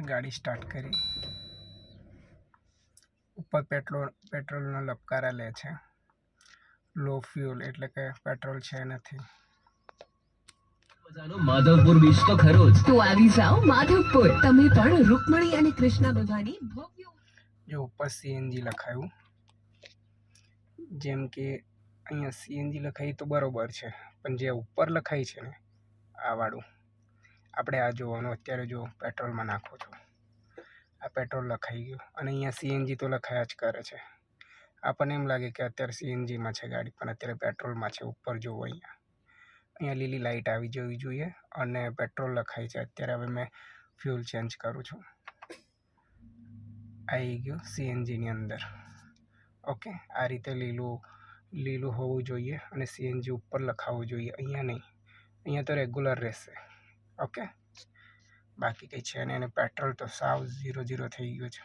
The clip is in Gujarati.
ગાડી સ્ટાર્ટ કરી. ઉપર પેટ્રોલ પેટ્રોલનો લપકારા લે છે. લો ફ્યુલ એટલે કે પેટ્રોલ છે નથી. માધવપુર બીચ તો ખરો જ. તો આવી જાઓ માધવપુર. તમે પણ રૂકમણી અને કૃષ્ણ ભગવાનની ભવ્ય જો ઉપર સીએનજી લખાયું. જેમ કે અહીંયા સીએનજી લખાઈ તો બરોબર છે. પણ જે ઉપર લખાય છે ને આ વાળું. આપણે આ જોવાનું અત્યારે જો પેટ્રોલમાં નાખો છો. આ પેટ્રોલ લખાઈ ગયું અને અહીંયા સીએનજી તો લખાયા જ કરે છે. આપણને એમ લાગે કે અત્યારે સીએનજીમાં છે ગાડી, પણ અત્યારે પેટ્રોલમાં છે, ઉપર જોવો અહીંયા. અહીંયા લીલી લાઇટ આવી જવી જોઈએ અને પેટ્રોલ લખાય છે. અત્યારે હવે મેં ફ્યુલ ચેન્જ કરું છું. આવી ગયું સીએનજીની અંદર. ઓકે, આ રીતે લીલું લીલું હોવું જોઈએ અને સીએનજી ઉપર લખાવવું જોઈએ. અહીંયા નહીં. અહીંયા તો રેગ્યુલર રહેશે. ઓકે બાકી કંઈ છે નહીં એને પેટ્રોલ તો સાવ ઝીરો ઝીરો થઈ ગયું છે.